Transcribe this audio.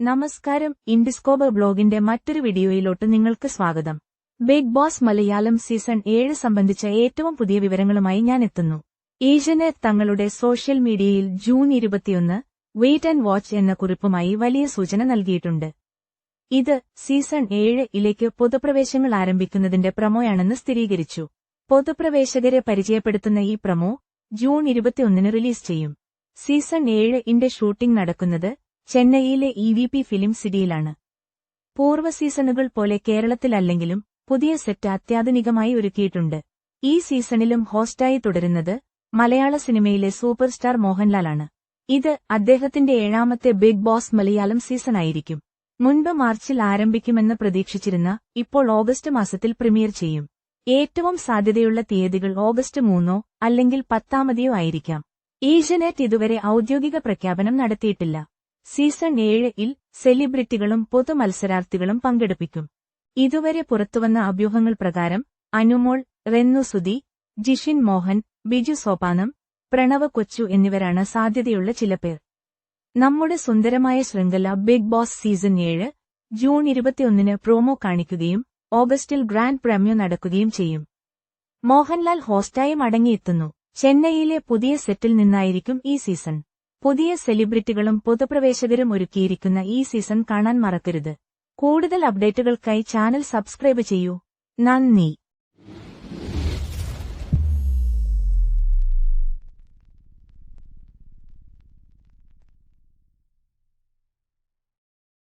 നമസ്കാരം ഇൻഡിസ്കോബർ ബ്ലോഗിന്റെ മറ്റൊരു വീഡിയോയിലോട്ട് നിങ്ങൾക്ക് സ്വാഗതം. ബിഗ് ബോസ് മലയാളം സീസൺ ഏഴ് സംബന്ധിച്ച ഏറ്റവും പുതിയ വിവരങ്ങളുമായി ഞാൻ എത്തുന്നു. ഏഷ്യന് തങ്ങളുടെ സോഷ്യൽ മീഡിയയിൽ ജൂൺ ഇരുപത്തിയൊന്ന് വെയിറ്റ് ആൻഡ് വാച്ച് എന്ന കുറിപ്പുമായി വലിയ സൂചന നൽകിയിട്ടുണ്ട്. ഇത് സീസൺ ഏഴ് ഇലേക്ക് പൊതുപ്രവേശങ്ങൾ ആരംഭിക്കുന്നതിന്റെ പ്രമോയാണെന്ന് സ്ഥിരീകരിച്ചു. പൊതുപ്രവേശകരെ പരിചയപ്പെടുത്തുന്ന ഈ പ്രമോ ജൂൺ ഇരുപത്തിയൊന്നിന് റിലീസ് ചെയ്യും. സീസൺ ഏഴ് ഇന്റെ ഷൂട്ടിംഗ് നടക്കുന്നത് ചെന്നൈയിലെ ഇ വി പി ഫിലിം സിറ്റിയിലാണ്. പൂർവ സീസണുകൾ പോലെ കേരളത്തിലല്ലെങ്കിലും പുതിയ സെറ്റ് അത്യാധുനികമായി ഒരുക്കിയിട്ടുണ്ട്. ഈ സീസണിലും ഹോസ്റ്റായി തുടരുന്നത് മലയാള സിനിമയിലെ സൂപ്പർ സ്റ്റാർ മോഹൻലാലാണ്. ഇത് അദ്ദേഹത്തിന്റെ ഏഴാമത്തെ ബിഗ് ബോസ് മലയാളം സീസണായിരിക്കും മുൻപ് മാർച്ചിൽ ആരംഭിക്കുമെന്ന് പ്രതീക്ഷിച്ചിരുന്ന ഇപ്പോൾ ഓഗസ്റ്റ് മാസത്തിൽ പ്രീമിയർ ചെയ്യും. ഏറ്റവും സാധ്യതയുള്ള തീയതികൾ ഓഗസ്റ്റ് മൂന്നോ അല്ലെങ്കിൽ പത്താമതിയോ ആയിരിക്കാം. ഏഷ്യനെറ്റ് ഇതുവരെ ഔദ്യോഗിക പ്രഖ്യാപനം നടത്തിയിട്ടില്ല. സീസൺ ഏഴ് സെലിബ്രിറ്റികളും പൊതുമത്സരാർത്ഥികളും പങ്കെടുപ്പിക്കും. ഇതുവരെ പുറത്തുവന്ന അഭ്യൂഹങ്ങൾ പ്രകാരം അനുമോൾ റെന്നു സുധി ജിഷിൻ മോഹൻ ബിജു സോപാനം പ്രണവ് കൊച്ചു എന്നിവരാണ് സാധ്യതയുള്ള ചില പേർ. നമ്മുടെ സുന്ദരമായ ശൃംഖല ബിഗ് ബോസ് സീസൺ ഏഴ് ജൂൺ ഇരുപത്തിയൊന്നിന് പ്രോമോ കാണിക്കുകയും ഓഗസ്റ്റിൽ ഗ്രാൻഡ് പ്രമ്യോ നടക്കുകയും ചെയ്യും. മോഹൻലാൽ ഹോസ്റ്റായും അടങ്ങിയെത്തുന്നു ചെന്നൈയിലെ പുതിയ സെറ്റിൽ നിന്നായിരിക്കും ഈ സീസൺ. പുതിയ സെലിബ്രിറ്റികളും പൊതുപ്രവേശകരും ഒരുക്കിയിരിക്കുന്ന ഈ സീസൺ കാണാൻ മറക്കരുത്. കൂടുതൽ അപ്ഡേറ്റുകൾക്കായി ചാനൽ സബ്സ്ക്രൈബ് ചെയ്യൂ. നന്ദി.